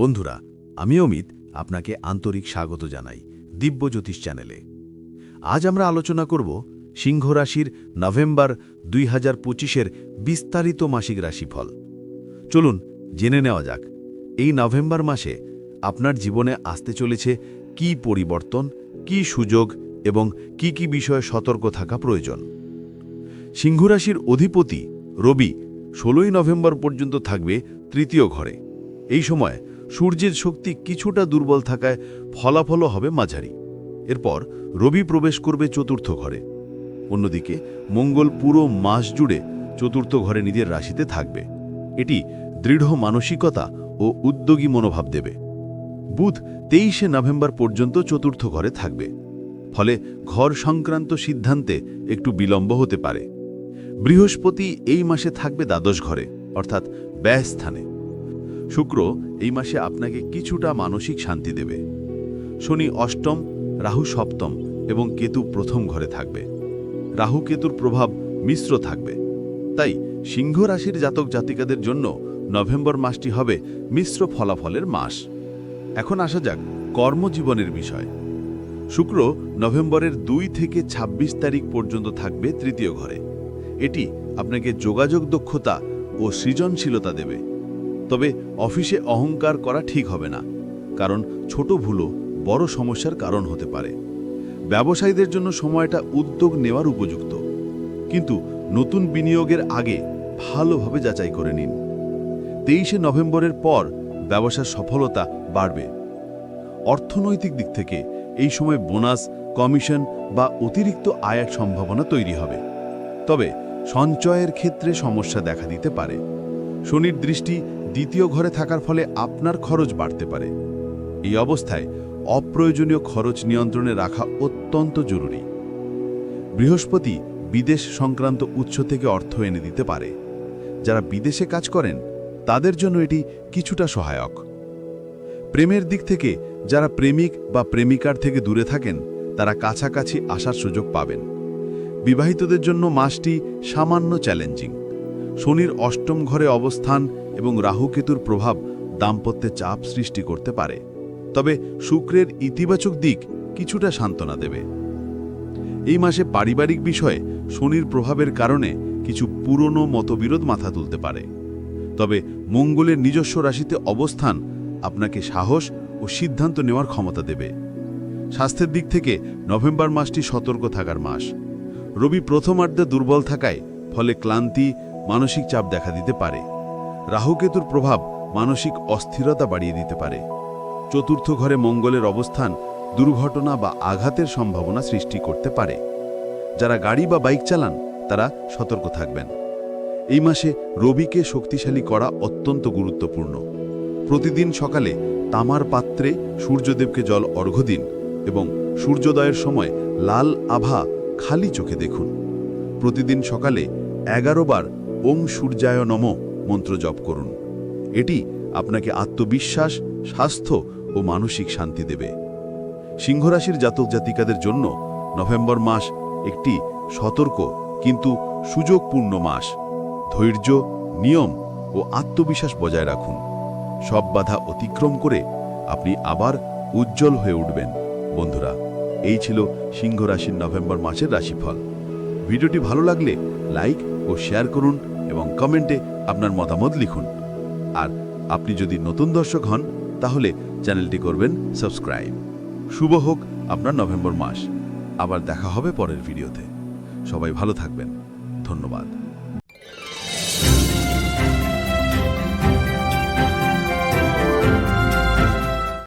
বন্ধুরা, আমি অমিত আপনাকে আন্তরিক স্বাগত জানাই দিব্য জ্যোতিষ চ্যানেলে। আজ আমরা আলোচনা করব সিংহ রাশির নভেম্বর দুই হাজার পঁচিশের বিস্তারিত মাসিক রাশিফল। চলুন জেনে নেওয়া যাক, এই নভেম্বর মাসে আপনার জীবনে আসতে চলেছে কি পরিবর্তন, কি সুযোগ এবং কি কি বিষয়ে সতর্ক থাকা প্রয়োজন। সিংহরাশির অধিপতি রবি ষোলোই নভেম্বর পর্যন্ত থাকবে তৃতীয় ঘরে। এই সময় সূর্যের শক্তি কিছুটা দুর্বল থাকায় ফলাফলও হবে মাঝারি। এরপর রবি প্রবেশ করবে চতুর্থ ঘরে। অন্যদিকে মঙ্গল পুরো মাস জুড়ে চতুর্থ ঘরে নিজের রাশিতে থাকবে। এটি দৃঢ় মানসিকতা ও উদ্যোগী মনোভাব দেবে। বুধ তেইশে নভেম্বর পর্যন্ত চতুর্থ ঘরে থাকবে। ফলে ঘর সংক্রান্ত সিদ্ধান্তে একটু বিলম্ব হতে পারে। বৃহস্পতি এই মাসে থাকবে দ্বাদশ ঘরে, অর্থাৎ ব্যয় স্থানে। শুক্র এই মাসে আপনাকে কিছুটা মানসিক শান্তি দেবে। শনি অষ্টম, রাহু সপ্তম এবং কেতু প্রথম ঘরে থাকবে। রাহু কেতুর প্রভাব মিশ্র থাকবে। তাই সিংহ রাশির জাতক জাতিকাদের জন্য নভেম্বর মাসটি হবে মিশ্র ফলাফলের মাস। এখন আসা যাক কর্মজীবনের বিষয়। শুক্র নভেম্বরের দুই থেকে ২৬ তারিখ পর্যন্ত থাকবে তৃতীয় ঘরে। এটি আপনাকে যোগাযোগ দক্ষতা ও সৃজনশীলতা দেবে। তবে অফিসে অহংকার করা ঠিক হবে না, কারণ ছোট ভুলও বড় সমস্যার কারণ হতে পারে। ব্যবসায়ীদের জন্য সময়টা উদ্যোগ নেওয়ার উপযুক্ত, কিন্তু নতুন বিনিয়োগের আগে ভালোভাবে যাচাই করে নিন। তেইশে নভেম্বরের পর ব্যবসার সফলতা বাড়বে। অর্থনৈতিক দিক থেকে এই সময় বোনাস, কমিশন বা অতিরিক্ত আয়ের সম্ভাবনা তৈরি হবে। তবে সঞ্চয়ের ক্ষেত্রে সমস্যা দেখা দিতে পারে। শনির দৃষ্টি দ্বিতীয় ঘরে থাকার ফলে আপনার খরচ বাড়তে পারে। এই অবস্থায় অপ্রয়োজনীয় খরচ নিয়ন্ত্রণে রাখা অত্যন্ত জরুরি। বৃহস্পতি বিদেশ সংক্রান্ত উৎস থেকে অর্থ এনে দিতে পারে। যারা বিদেশে কাজ করেন, তাদের জন্য এটি কিছুটা সহায়ক। প্রেমের দিক থেকে যারা প্রেমিক বা প্রেমিকার থেকে দূরে থাকেন, তারা কাছাকাছি আসার সুযোগ পাবেন। বিবাহিতদের জন্য মাসটি সামান্য চ্যালেঞ্জিং। শনির অষ্টম ঘরে অবস্থান এবং রাহুকেতুর প্রভাব দাম্পত্যে চাপ সৃষ্টি করতে পারে। তবে শুক্রের ইতিবাচক দিক কিছুটা সান্ত্বনা দেবে। এই মাসে পারিবারিক বিষয়ে শনির প্রভাবের কারণে কিছু পুরনো মতবিরোধ মাথা তুলতে পারে। তবে মঙ্গলের নিজস্ব রাশিতে অবস্থান আপনাকে সাহস ও সিদ্ধান্ত নেওয়ার ক্ষমতা দেবে। স্বাস্থ্যের দিক থেকে নভেম্বর মাসটি সতর্ক থাকার মাস। রবি প্রথমার্ধে দুর্বল থাকায় ফলে ক্লান্তি, মানসিক চাপ দেখা দিতে পারে। রাহুকেতুর প্রভাব মানসিক অস্থিরতা বাড়িয়ে দিতে পারে। চতুর্থ ঘরে মঙ্গলের অবস্থান দুর্ঘটনা বা আঘাতের সম্ভাবনা সৃষ্টি করতে পারে। যারা গাড়ি বা বাইক চালান, তারা সতর্ক থাকবেন। এই মাসে রবিকে শক্তিশালী করা অত্যন্ত গুরুত্বপূর্ণ। প্রতিদিন সকালে তামার পাত্রে সূর্যদেবকে জল অর্ঘ্য দিন এবং সূর্যোদয়ের সময় লাল আভা খালি চোখে দেখুন। প্রতিদিন সকালে এগারো বার ওং সূর্যায় নম মন্ত্র জপ করুন। এটি আপনাকে আত্মবিশ্বাস, স্বাস্থ্য ও মানসিক শান্তি দেবে। সিংহরাশির জাতক জাতিকাদের জন্য নভেম্বর মাস একটি সতর্ক কিন্তু সুযোগপূর্ণ মাস। ধৈর্য, নিয়ম ও আত্মবিশ্বাস বজায় রাখুন। সব বাধা অতিক্রম করে আপনি আবার উজ্জ্বল হয়ে উঠবেন। বন্ধুরা, এই ছিল সিংহ রাশির নভেম্বর মাসের রাশিফল। ভিডিওটি ভালো লাগলে লাইক ও শেয়ার করুন এবং কমেন্টে আপনার মতামত লিখুন। আর আপনি যদি নতুন দর্শক হন, তাহলে চ্যানেলটি করবেন সাবস্ক্রাইব। শুভ হোক আপনার নভেম্বর মাস। আবার দেখা হবে পরের ভিডিওতে। সবাই ভালো থাকবেন। ধন্যবাদ।